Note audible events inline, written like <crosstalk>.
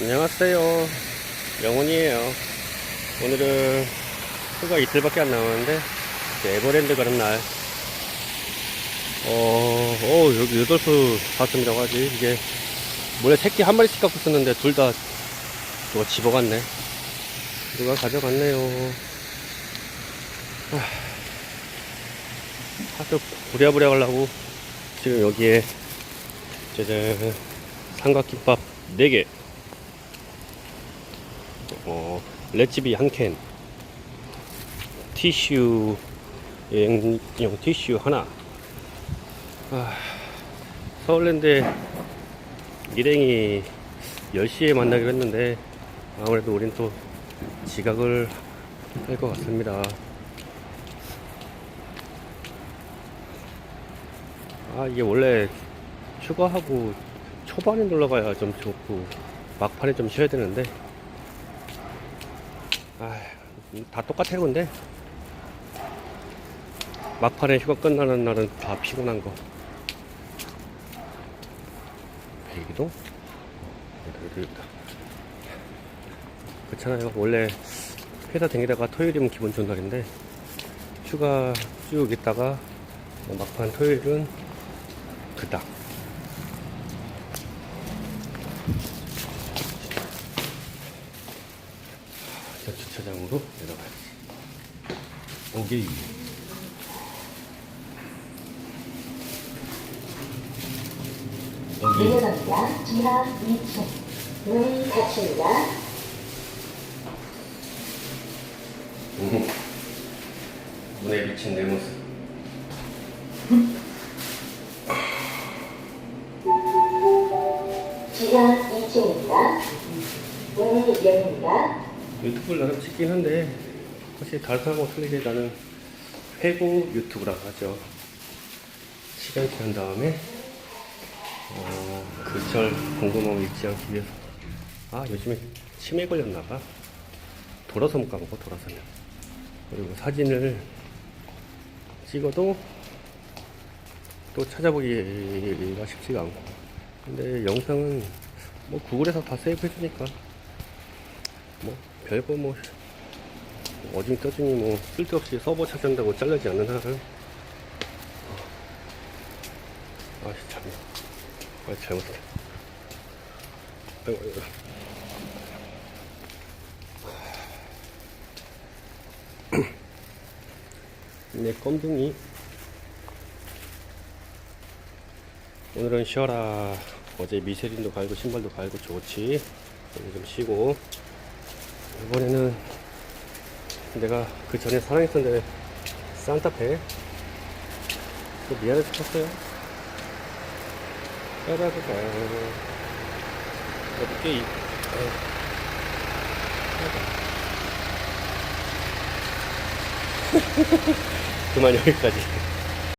안녕하세요. 영훈이에요. 오늘은 휴가 이틀밖에 안 남았는데, 에버랜드 가는 날. 어, 어, 여기 유돌프 봤습니다. 가지 이게, 원래 새끼 한 마리씩 갖고 있었는데, 둘 다, 누가 집어갔네. 누가 가져갔네요. 하, 학교 부랴부랴 가려고, 지금 여기에, 짜잔, 삼각김밥 4개. 어, 렛츠비 한 캔, 티슈, 여행용 티슈 하나. 아, 서울랜드 일행이 10시에 만나기로 했는데, 아무래도 우린 또 지각을 할 것 같습니다. 아, 이게 원래 휴가하고 초반에 놀러 가야 좀 좋고, 막판에 좀 쉬어야 되는데, 아, 다 똑같아 근데 막판에 휴가 끝나는 날은 다 피곤한 거. 베이기도? 여기 있다. 그렇잖아요. 원래 회사 다니다가 토요일이면 기분 좋은 날인데 휴가 쭉 있다가 막판 토요일은 그닥. 주차장으로 내려가야지. 오케이. 여기 내려갑니다. 지하 2층. 문이 닫힙니다. 음. 문에 비친 내 모습. 지하 2층입니다. 문이 열립니다. 유튜브를 나름 찍긴 한데 사실 다른 사람하고 틀리게 나는 회고 유튜브라고 하죠. 시간 지난 다음에 어, 그절 궁금함을 잊지 않기 위해서 아 요즘에 치매 걸렸나봐. 돌아서 못 가먹고 돌아서면 그리고 사진을 찍어도 또 찾아보기가 쉽지가 않고 근데 영상은 뭐 구글에서 다 세이브 해주니까 뭐 별거 뭐 어중이 떠중이 뭐 쓸데없이 서버 찾는다고 잘리지 않는 한은 아씨 참. 아, 잘못했다 아이고, 아이고. 내 껌둥이. 오늘은 쉬어라. 어제 미쉐린도 갈고 신발도 갈고 좋지. 좀 쉬고 이번에는 내가 그 전에 사랑했었는데 산타페. 또 미안해 싶었어요. 따라라라 어떻게 이 어. <laughs> 그만 여기까지